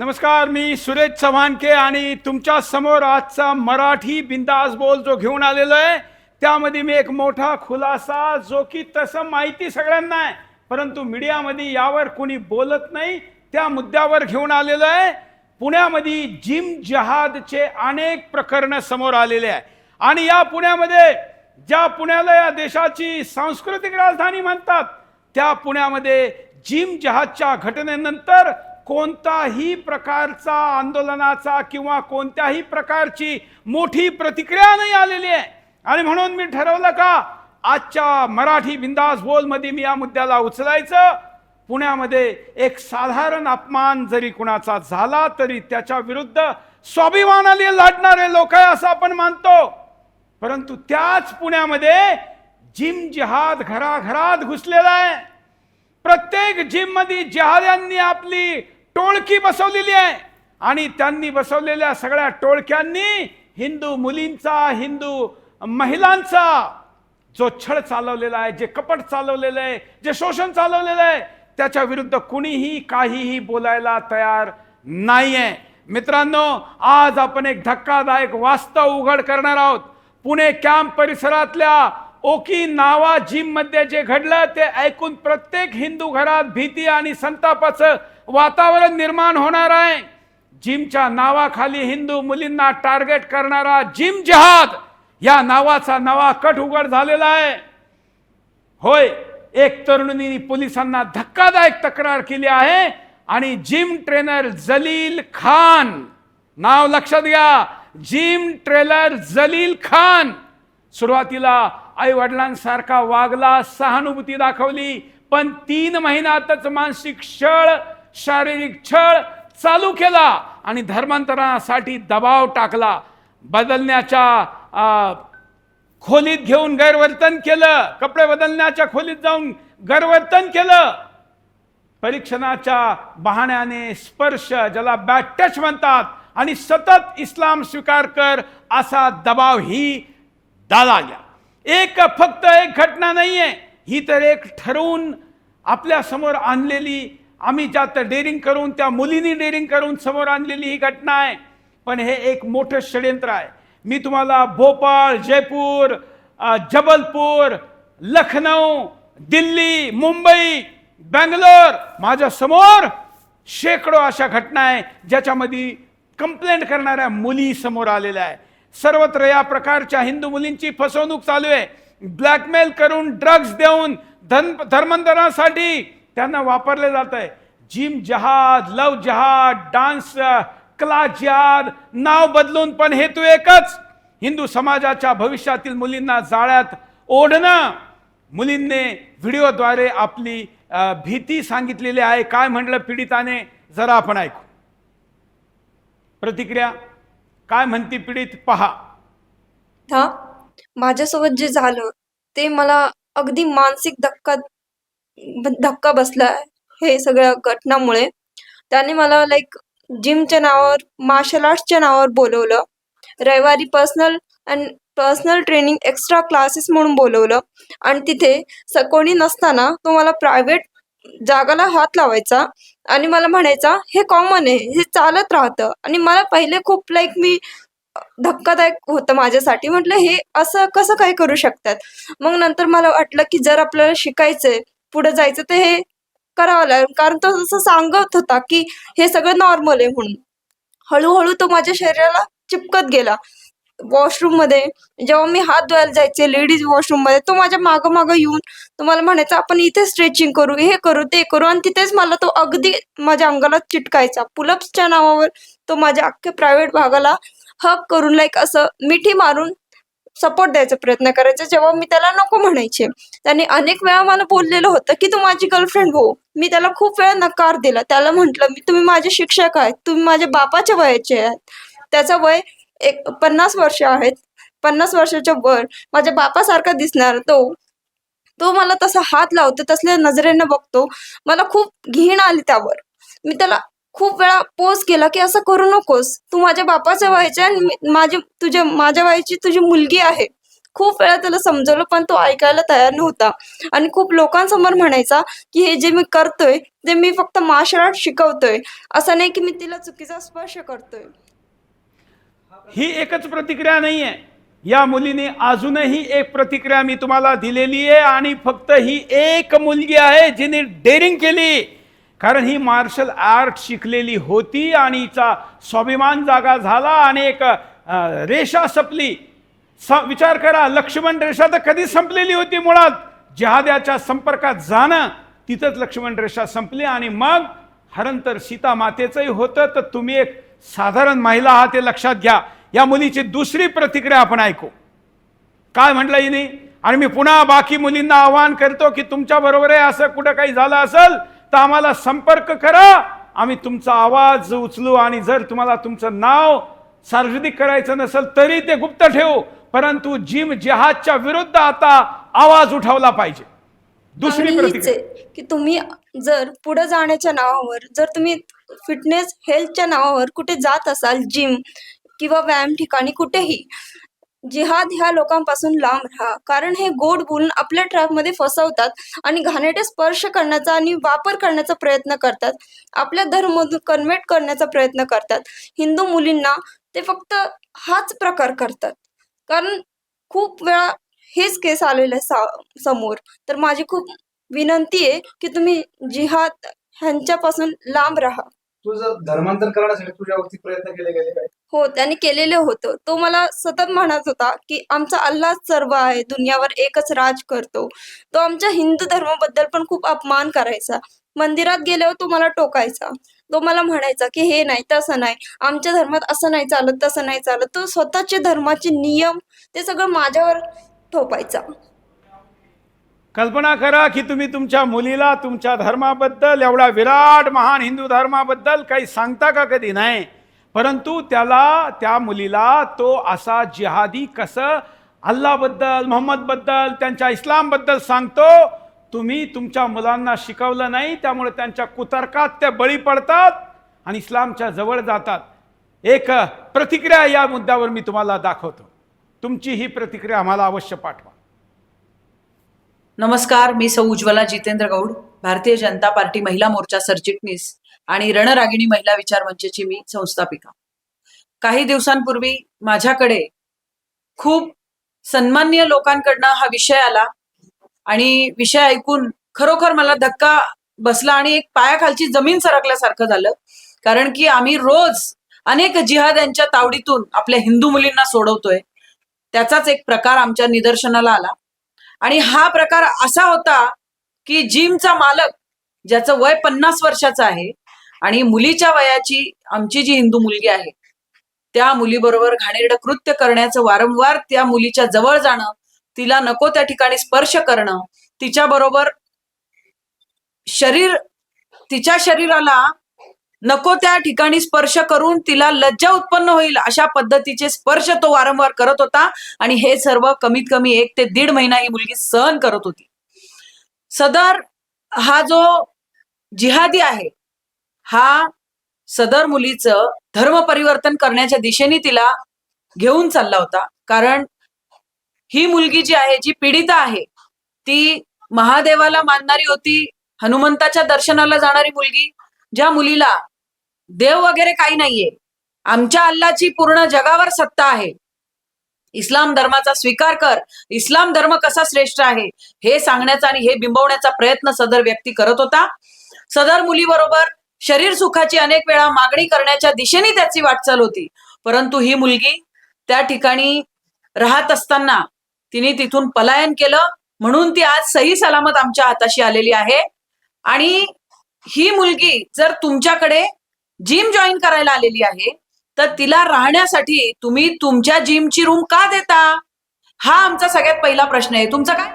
नमस्कार मी सुरेश चव्हाणके आणि तुमच्यासमोर आजचा मराठी बिंदास बोल जो घेऊन आलेलो आहे त्यामध्ये मी एक मोठा खुलासा जो की तसं माहिती सगळ्यांना आहे परंतु मीडियामध्ये यावर कोणी बोलत नाही त्या मुद्द्यावर घेऊन आलेलो आहे. पुण्यामध्ये जिम जहादचे अनेक प्रकरणं समोर आलेले आहे. आणि या पुण्यामध्ये ज्या पुण्याला या देशाची सांस्कृतिक राजधानी म्हणतात त्या पुण्यामध्ये जिम जहाजच्या घटनेनंतर कोणताही प्रकारचा आंदोलनाचा किंवा कोणत्याही प्रकारची मोठी प्रतिक्रिया नाही आलेली आहे. आणि म्हणून मी ठरवलं का आजच्या मराठी बिंदास बोलमध्ये मी या मुद्द्याला उचलायचं. पुण्यामध्ये एक साधारण अपमान जरी कुणाचा झाला तरी त्याच्या विरुद्ध स्वाभिमानाने लढणारे लोक आहे असं आपण मानतो. परंतु त्याच पुण्यामध्ये जिम जिहाद घराघरात घुसलेला आहे. प्रत्येक जिममध्ये जिहाद्यांनी आपली टोळकी बसवलेली आहे. आणि त्यांनी बसवलेल्या सगळ्या टोळक्यांनी हिंदू मुलींचा हिंदू महिलांचा जो छळ चालवलेला आहे जे कपट चालवलेलं आहे जे शोषण चालवलेलं आहे त्याच्या विरुद्ध कुणीही काहीही बोलायला तयार नाही आहे मित्रांनो आज आपण एक धक्कादायक वास्तव उघड करणार आहोत. पुणे कॅम्प परिसरातल्या ओकी नावा जिममध्ये जे घडलं ते ऐकून प्रत्येक हिंदू घरात भीती आणि संतापाचं वातावरण निर्माण होणार आहे. जिमच्या नावाखाली हिंदू मुलींना टार्गेट करणारा जिम जहाद या नावाचा नवा कट उघड झालेला आहे. होय एक तरुणीने पोलिसांना धक्कादायक तक्रार केली आहे आणि जिम ट्रेनर जलील खान नाव लक्षात घ्या जिम ट्रेलर जलील खान. सुरुवातीला आई वडिलांसारखा वागला सहानुभूती दाखवली पण तीन महिन्यातच मानसिक छळ शारीरिक छळ चालू केला आणि धर्मांतरणासाठी दबाव टाकला. बदलण्याच्या खोलीत घेऊन गैरवर्तन केलं. कपडे बदलण्याच्या खोलीत जाऊन गैरवर्तन केलं. परीक्षणाच्या बहाण्याने स्पर्श ज्याला बॅट टच म्हणतात आणि सतत इस्लाम स्वीकार कर असा दबाव ही लागला एक फक्त एक घटना नाहीये. ही तर एक ठरवून आपल्यासमोर आणलेली आम्ही ज्यात डेअरिंग करून त्या मुलींनी डेअरिंग करून समोर आणलेली ही घटना आहे. पण हे एक मोठं षडयंत्र आहे. मी तुम्हाला भोपाळ जयपूर जबलपूर लखनौ दिल्ली मुंबई बँगलोर माझ्यासमोर शेकडो अशा घटना आहे ज्याच्यामध्ये कंप्लेंट करणाऱ्या मुली समोर आलेल्या आहे. सर्वत्र या प्रकारच्या हिंदू मुलींची फसवणूक चालू आहे. ब्लॅकमेल करून ड्रग्ज देऊन धन धर्मांतरासाठी त्यांना वापरले जात आहे. जिम जहाज लव जहाज डान्स क्लास नाव बदलून पण हेतू एकच. हिंदू समाजाच्या भविष्यातील मुलींना जाळ्यात ओढणं. मुलींनी व्हिडिओद्वारे आपली भीती सांगितलेली आहे. काय म्हणलं पीडिताने? जरा आपण ऐकू. प्रतिक्रिया? काय म्हणती पीडित? पहा. हा माझ्यासोबत जे झालं ते मला अगदी मानसिक धक्का धक्का बसला हे सगळ्या घटनामुळे. त्याने मला लाईक जिमच्या नावावर मार्शल आर्ट्सच्या नावावर बोलवलं. रविवारी personal and personal training extra classes म्हणून बोलवलं. आणि तिथे स कोणी नसताना तो मला प्रायव्हेट जागाला हात लावायचा आणि मला म्हणायचा हे कॉमन आहे हे चालत राहतं. आणि मला पहिले खूप लाईक मी धक्कादायक होतं माझ्यासाठी. म्हटलं हे असं कसं काय करू शकतात? मग नंतर मला वाटलं की जर आपल्याला शिकायचंय पुढे जायचं तर हे करावं लागेल. कारण तो असं सांगत होता की हे सगळं नॉर्मल आहे म्हणून. हळूहळू तो माझ्या शरीराला चिपकत गेला. वॉशरूममध्ये जेव्हा मी हात धुवायला जायचे लेडीज वॉशरूममध्ये तो माझ्या मागं मागं येऊन तुम्हाला म्हणायचं म्हणायचा आपण इथे स्ट्रेचिंग करू हे करू ते करू. आणि तिथेच मला तो अगदी माझ्या अंगाला चिटकायचा. पुलप्सच्या नावावर तो माझ्या अख्ख्या प्रायव्हेट भागाला हक करून लाईक असं मिठी मारून सपोर्ट द्यायचा प्रयत्न करायचा जेव्हा मी त्याला नको म्हणायचे. त्याने अनेक वेळा मला बोललेलं होतं की तू माझी गर्लफ्रेंड हो. मी त्याला खूप वेळा नकार दिला. त्याला म्हटलं मी तुम्ही माझे शिक्षक आहेत. तुम्ही माझ्या बापाच्या वयाचे आहेत. त्याचं वय एक पन्नास वर्ष आहेत. पन्नास वर्षाच्या वर. माझ्या बापासारखा दिसणार तो. तो मला तसा हात लावतो तसल्या नजरेनं बघतो. मला खूप घीण आली त्यावर. मी त्याला खूप वेळा पोज केला की असं करू नकोस. तू माझ्या बापाच्या वयाच्या आणि माझी तुझ्या माझ्या वयाची तुझी मुलगी आहे. खूप वेळा त्याला समजवलं पण तो ऐकायला तयार नव्हता. आणि खूप लोकांसमोर म्हणायचा की हे जे मी करतोय ते मी फक्त मार्शल आर्ट शिकवतोय. असं नाही की मी तिला चुकीचा स्पर्श करतोय. ही एकच प्रतिक्रिया नाही आहे या मुलीने अजूनही एक प्रतिक्रिया मी तुम्हाला दिलेली आहे आणि फक्त ही एक मुलगी आहे जिने डेअरिंग केली. कारण ही मार्शल आर्ट शिकलेली होती आणि हिचा स्वाभिमान जागा झाला आणि एक रेषा सपली. विचार करा लक्ष्मण रेषा तर कधीच संपलेली होती मुळात? जहाद्याच्या संपर्कात जाणं तिथंच लक्ष्मण रेषा संपली आणि मग हरंतर सीता मातेचंही होतं. तर तुम्ही एक साधारण महिला आहात हे लक्षात घ्या. या मुलीची दुसरी प्रतिक्रिया आपण ऐकू. काय म्हटलं हिने? आणि मी पुन्हा बाकी मुलींना आवाहन करतो की तुमच्या बरोबर आहे असं कुठं काही झालं असेल तर आम्हाला संपर्क करा. आम्ही तुमचा आवाज उचलू आणि जर तुम्हाला तुमचं नाव सार्वजनिक करायचं नसेल तरी ते गुप्त ठेवू. परंतु जिम जिहादच्या विरुद्ध आता आवाज उठवला पाहिजे. दुसरी प्रतिक्रिया. की तुम्ही जर पुढे जाण्याच्या नावावर जर तुम्ही फिटनेस हेल्थच्या नावावर कुठे जात असाल जिम किंवा व्यायाम ठिकाणी कुठेही जिहाद ह्या लोकांपासून लांब राहा. कारण हे गोड बोलून आपल्या ट्रॅपमध्ये फसवतात आणि घाणेरडे स्पर्श करण्याचा आणि वापर करण्याचा प्रयत्न करतात. आपल्या धर्म कन्व्हर्ट करण्याचा प्रयत्न करतात. हिंदू मुलींना ते फक्त हाच प्रकार करतात. कारण खूप वेळा हेच केस आलेले आहे समोर. तर माझी खूप विनंती आहे की तुम्ही जिहाद ह्यांच्यापासून लांब राहा. तुझं धर्मांतर करण्यासाठी तुझ्यावरती प्रयत्न केले गेले काय? हो त्याने केलेलं होतं. तो मला सतत म्हणत होता की आमचा अल्लाच सर्व आहे दुनियावर एकच राज करतो. तो आमच्या हिंदू धर्माबद्दल पण खूप अपमान करायचा. मंदिरात गेल्यावर तो मला टोकायचा. तो मला म्हणायचा की हे नाही तसं नाही. आमच्या धर्मात असं नाही चालत तसं नाही चालत. तो स्वतःचे धर्माचे नियम ते सगळं माझ्यावर थोपायचा. कल्पना करा की तुम्ही तुमच्या मुलीला तुमच्या धर्माबद्दल एवढा विराट महान हिंदू धर्माबद्दल काही सांगता का कधी? नाही. परंतु त्याला त्या मुलीला तो असा जिहादी कसं अल्लाबद्दल मोहम्मदबद्दल त्यांच्या इस्लामबद्दल सांगतो तुम्ही तुमच्या मुलांना शिकवलं नाही त्यामुळे त्यांच्या कुतर्कात ते बळी पडतात आणि इस्लामच्या जवळ जातात. एक प्रतिक्रिया या मुद्द्यावर मी तुम्हाला दाखवतो. तुमची ही प्रतिक्रिया आम्हाला अवश्य पाठवा. नमस्कार मी सौ उज्ज्वला जितेंद्र गौड भारतीय जनता पार्टी महिला मोर्चा सरचिटणीस आणि रणरागिणी महिला विचार मंचची मी संस्थापिका. काही दिवसांपूर्वी माझ्याकडे खूप सन्मान्य लोकांकडनं हा विषय आला आणि विषय ऐकून खरोखर मला धक्का बसला आणि एक पायाखालची जमीन सरकल्यासारखं झालं. कारण की आम्ही रोज अनेक जिहाद्यांच्या तावडीतून आपल्या हिंदू मुलींना सोडवतोय. त्याचाच एक प्रकार आमच्या निदर्शनाला आला. आणि हा प्रकार असा होता की जिमचा मालक ज्याचं वय पन्नास वर्षाचं आहे आणि मुलीच्या वयाची आमची जी हिंदू मुलगी आहे त्या मुलीबरोबर घाणेरडं कृत्य करण्याचं वारंवार त्या मुलीच्या जवळ जाणं तिला नको त्या ठिकाणी स्पर्श करणं. तिच्याबरोबर शरीर तिच्या शरीराला नको त्या ठिकाणी स्पर्श करून तिला लज्जा उत्पन्न होईल अशा पद्धतीचे स्पर्श तो वारंवार करत होता आणि हे सर्व कमीत कमी एक ते दीड महिना ही मुलगी सहन करत होती. सदर हा जो जिहादी आहे हा सदर मुलीचं धर्म परिवर्तन करण्याच्या दिशेने तिला घेऊन चालला होता. कारण ही मुलगी जी आहे जी पीडिता आहे ती महादेवाला मानणारी होती हनुमंताच्या दर्शनाला जाणारी मुलगी ज्या मुलीला देव वगैरे काही नाहीये आमच्या अल्लाची पूर्ण जगावर सत्ता आहे. इस्लाम धर्माचा स्वीकार कर इस्लाम धर्म कसा श्रेष्ठ आहे हे सांगण्याचा आणि हे बिंबवण्याचा प्रयत्न सदर व्यक्ती करत होता. सदर मुलीबरोबर शरीर सुखाची अनेक वेळा मागणी करण्याच्या दिशेने त्याची वाटचाल होती. परंतु ही मुलगी त्या ठिकाणी राहत असताना तिने तिथून पलायन केलं म्हणून ती आज सही सलामत आमच्या हाताशी आलेली आहे. आणि ही मुलगी जर तुमच्याकडे जिम जॉईन करायला आलेली आहे तर तिला राहण्यासाठी तुम्ही तुमच्या जिमची रूम का देता? हा आमचा सगळ्यात पहिला प्रश्न आहे. तुमचा काय?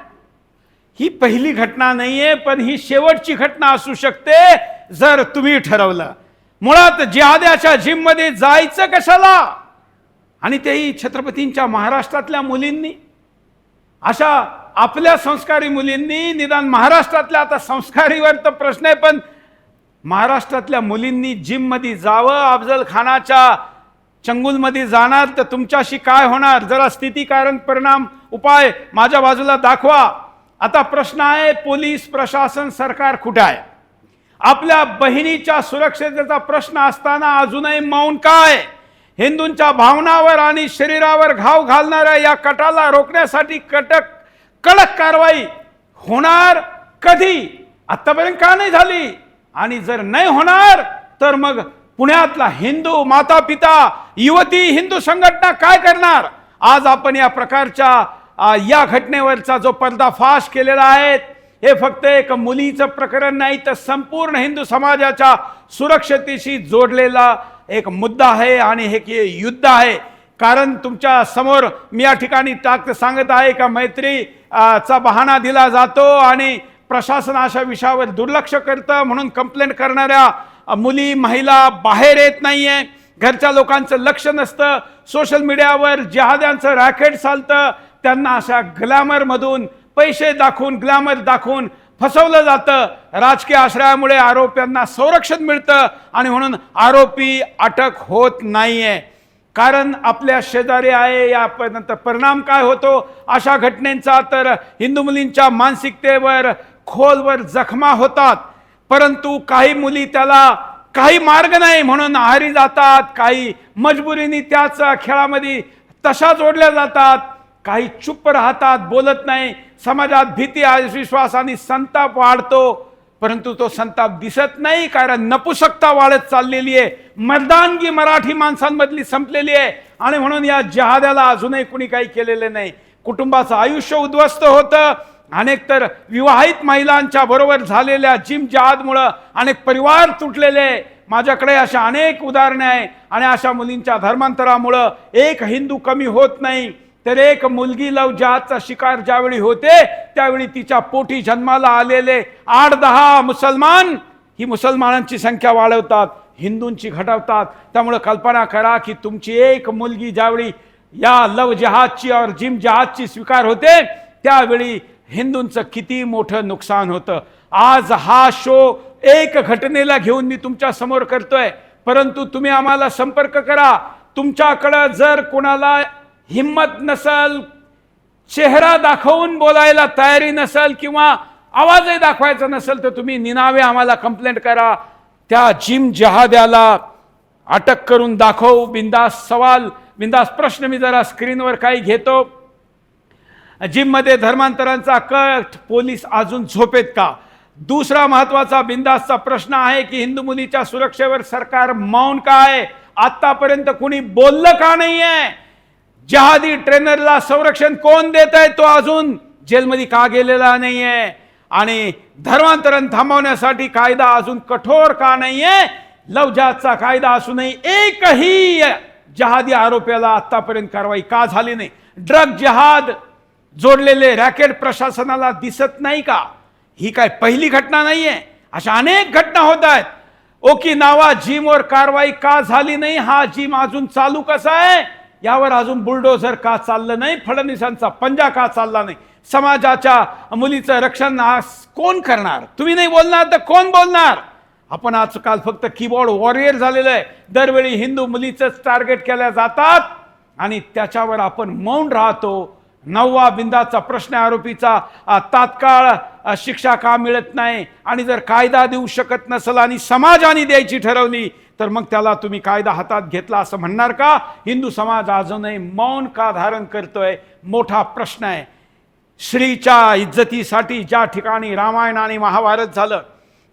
ही पहिली घटना नाहीये पण ही शेवटची घटना असू शकते जर तुम्ही ठरवलं. मुळात जिहाद्याच्या जिममध्ये जायचं कशाला? आणि तेही छत्रपतींच्या महाराष्ट्रातल्या मुलींनी. अशा आपल्या संस्कारी मुलींनी निदान महाराष्ट्रातल्या आता संस्कारीवर तर प्रश्न आहे पण महाराष्ट्रातल्या मुलींनी जिममध्ये जावं अफजल खानाच्या चंगुलमध्ये जाणार तर तुमच्याशी काय होणार? जरा स्थितीकारण परिणाम उपाय माझ्या बाजूला दाखवा. आता प्रश्न आहे पोलीस प्रशासन सरकार कुठे आहे? आपल्या बहिणीच्या सुरक्षेचा प्रश्न असताना अजूनही मौन काय हिंदूंच्या भावनावर आणि शरीरावर घाव घालणाऱ्या या कटाला रोखण्यासाठी कटक कडक कारवाई होणार कधी? आत्तापर्यंत का नाही झाली? आणि जर नाही होणार तर मग पुण्यातला हिंदू माता पिता युवती हिंदू संघटना काय करणार? आज आपण या प्रकारच्या या घटनेवरचा जो पर्दाफाश केलेला आहे हे फक्त एक मुलीचं प्रकरण नाही तर संपूर्ण हिंदू समाजाच्या सुरक्षतेशी जोडलेला एक मुद्दा आहे आणि हे की युद्ध आहे. कारण तुमच्यासमोर मी या ठिकाणी टाक सांगत आहे का मैत्री चा बहाणा दिला जातो आणि प्रशासन अशा विषयावर दुर्लक्ष करतं म्हणून कंप्लेंट करणाऱ्या मुली महिला बाहेर येत नाही आहे घरच्या लोकांचं लक्ष नसतं. सोशल मीडियावर जहाद्यांचं रॅकेट चालतं. त्यांना अशा ग्लॅमरमधून पैसे दाखवून ग्लॅमर दाखवून फसवलं जातं. राजकीय आश्रयामुळे आरोप्यांना संरक्षण मिळतं आणि म्हणून आरोपी अटक होत नाही आहे कारण आपल्या शेजारी आहे यापर्यंत परिणाम काय होतो? अशा घटनेचा तर हिंदू मुलींच्या मानसिकतेवर खोलवर जखमा होतात. परंतु काही मुली त्याला काही मार्ग नाही म्हणून आहारी जातात काही मजबुरीने त्याच खेळामध्ये तशा जोडल्या जातात काही चुप्प राहतात बोलत नाही. समाजात भीती विश्वास आणि संताप वाढतो. परंतु तो संताप दिसत नाही कारण नपुसकता वाढत चाललेली आहे. मर्दानगी मराठी माणसांमधली संपलेली आहे. आणि म्हणून या जहाद्याला अजूनही कुणी काही केलेलं नाही. कुटुंबाचं आयुष्य उद्ध्वस्त होतं. अनेक तर विवाहित महिलांच्या बरोबर झालेल्या जिम जहादमुळं अनेक परिवार तुटलेले माझ्याकडे अशा अनेक उदाहरणे आहे. आणि अशा मुलींच्या धर्मांतरामुळं एक हिंदू कमी होत नाही. तर एक मुलगी लव जहाजचा शिकार ज्यावेळी होते त्यावेळी तिच्या पोटी जन्माला आलेले आठ दहा मुसलमान ही मुसलमानांची संख्या वाढवतात हिंदूंची घटवतात. त्यामुळे कल्पना करा की तुमची एक मुलगी ज्यावेळी या लव जहाजची और जिम जहाजची स्वीकार होते त्यावेळी हिंदूंचं किती मोठं नुकसान होतं. आज हा शो एक घटनेला घेऊन मी तुमच्यासमोर करतोय. परंतु तुम्ही आम्हाला संपर्क करा. तुमच्याकडं जर कोणाला हिम्मत नसल चेहरा दाखवून बोलायला तयारी नसेल किंवा आवाजही दाखवायचा नसेल तर तुम्ही निनावे आम्हाला कंप्लेंट करा. त्या जिम जहाद्याला अटक करून दाखव. बिंदास सवाल बिंदास प्रश्न मी जरा स्क्रीनवर काही घेतो. जिममध्ये धर्मांतरांचा कट पोलीस अजून झोपेत का? दुसरा महत्त्वाचा बिंदासचा प्रश्न आहे की हिंदू मुलीच्या सुरक्षेवर सरकार मौन का आहे? आतापर्यंत कुणी बोललं का नाही आहे जहादी ट्रेनरला संरक्षण कोण देत आहे तो अजून जेलमध्ये का गेलेला नाही आहे आणि धर्मांतरण थांबवण्यासाठी कायदा अजून कठोर का नाही आहे लवजातचा कायदा असूनही एकही जहादी आरोपीला आतापर्यंत कारवाई का झाली नाही? ड्रग जहाद जोडलेले रॅकेट प्रशासनाला दिसत नाही का? ही काय पहिली घटना नाही आहे अशा अनेक घटना होत आहेत. ओकी नावा जिमवर कारवाई का झाली नाही? हा जिम अजून चालू कसा आहे? यावर अजून बुलडोझर का चाललं नाही? फडणवीसांचा पंजा का चालला नाही? समाजाच्या मुलीचं रक्षण आज कोण करणार? तुम्ही नाही बोलणार तर कोण बोलणार? आपण आजकाल फक्त कीबोर्ड वॉरियर झालेलं आहे. दरवेळी हिंदू मुलीचंच टार्गेट केल्या जातात. आणि त्याच्यावर आपण मौन राहतो. नववा बिंदाचा प्रश्न आरोपीचा. तात्काळ शिक्षा का मिळत नाही? आणि जर कायदा देऊ शकत नसेल आणि समाजाने द्यायची ठरवली तर मग त्याला तुम्ही कायदा हातात घेतला असं म्हणणार का? हिंदू समाज अजूनही मौन का धारण करतोय? मोठा प्रश्न आहे. श्रीच्या इज्जतीसाठी ज्या ठिकाणी रामायण आणि महाभारत झालं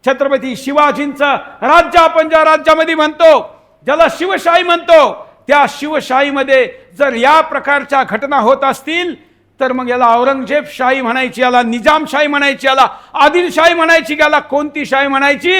छत्रपती शिवाजींचं राज्य आपण ज्या राज्यामध्ये म्हणतो ज्याला शिवशाही म्हणतो त्या शिवशाहीमध्ये जर या प्रकारच्या घटना होत असतील तर मग याला औरंगजेब शाही म्हणायची याला निजामशाही म्हणायची याला आदिलशाही म्हणायची याला कोणती शाही म्हणायची?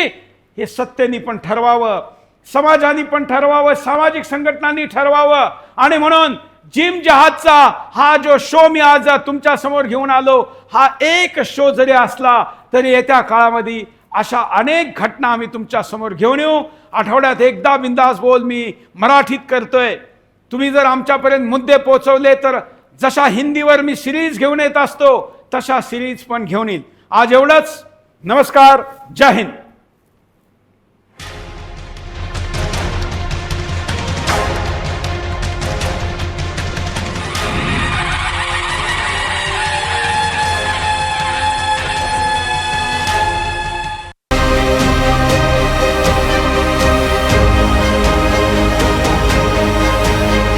हे सत्तेनी पण ठरवावं. समाजाने पण ठरवावं सामाजिक संघटनांनी ठरवावं. आणि म्हणून जिम जहाजचा हा जो शो मी आज तुमच्यासमोर घेऊन आलो हा एक शो जरी असला तरी येत्या काळामध्ये अशा अनेक घटना आम्ही तुमच्यासमोर घेऊन येऊ. आठवड्यात एकदा बिंदास बोल मी मराठीत करतोय. तुम्ही जर आमच्यापर्यंत मुद्दे पोचवले तर जशा हिंदीवर मी सिरीज घेऊन येत असतो तशा सिरीज पण घेऊन येईल. आज एवढंच. नमस्कार. जय हिंद.